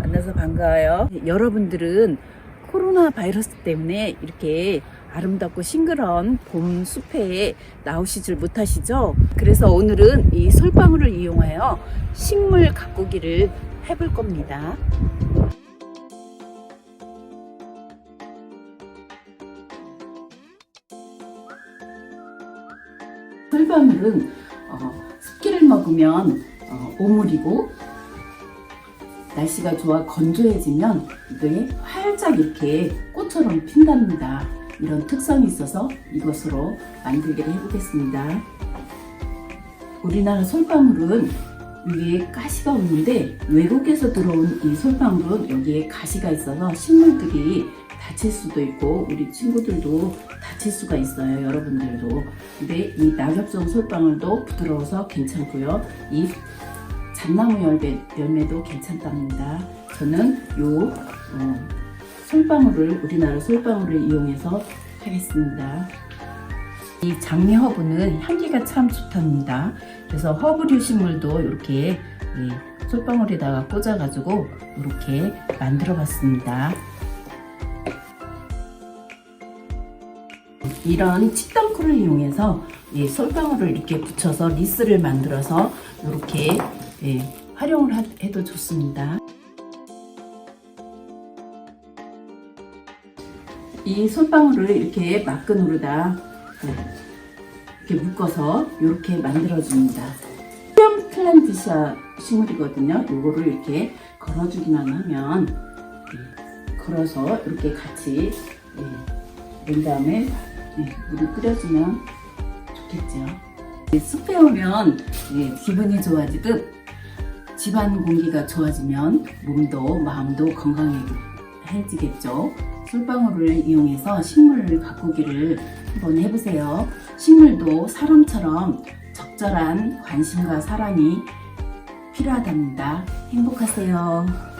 만나서 반가워요. 여러분들은 코로나 바이러스 때문에 이렇게 아름답고 싱그러운 봄 숲에 나오시질 못하시죠? 그래서 오늘은 이 솔방울을 이용하여 식물 가꾸기를 해볼 겁니다. 솔방울은 어, 먹으면 어, 오물이고 날씨가 좋아 건조해지면 이게 활짝 이렇게 꽃처럼 핀답니다. 이런 특성이 있어서 이것으로 만들기를 해보겠습니다. 우리나라 솔방울은 위에 가시가 없는데 외국에서 들어온 이 솔방울은 여기에 가시가 있어서 식물들이 다칠 수도 있고 우리 친구들도 다칠 수가 있어요. 여러분들도. 근데 이 낙엽성 솔방울도 부드러워서 괜찮고요. 이 잣나무 열매, 열매도 괜찮답니다. 저는 요 어, 솔방울을 우리나라 솔방울을 이용해서 하겠습니다. 이 장미 허브는 향기가 참 좋답니다. 그래서 허브류 식물도 이렇게 이 솔방울에다가 꽂아가지고 이렇게 만들어 봤습니다. 이런 칫덩쿨을 이용해서 이 솔방울을 이렇게 붙여서 리스를 만들어서 이렇게 예, 활용을 하- 해도 좋습니다. 이 솔방울을 이렇게 막근으로다 네, 이렇게 묶어서 이렇게 만들어줍니다. 수염 클란디샤 식물이거든요. 이거를 이렇게 걸어주기만 하면 예, 걸어서 이렇게 같이 예, 낸 다음에 예, 물을 끓여주면 좋겠죠. 이 숲에 오면 예, 기분이 좋아지듯 집안 공기가 좋아지면 몸도 마음도 건강해지겠죠. 솔방울을 이용해서 식물을 가꾸기를 한번 해보세요. 식물도 사람처럼 적절한 관심과 사랑이 필요하답니다. 행복하세요.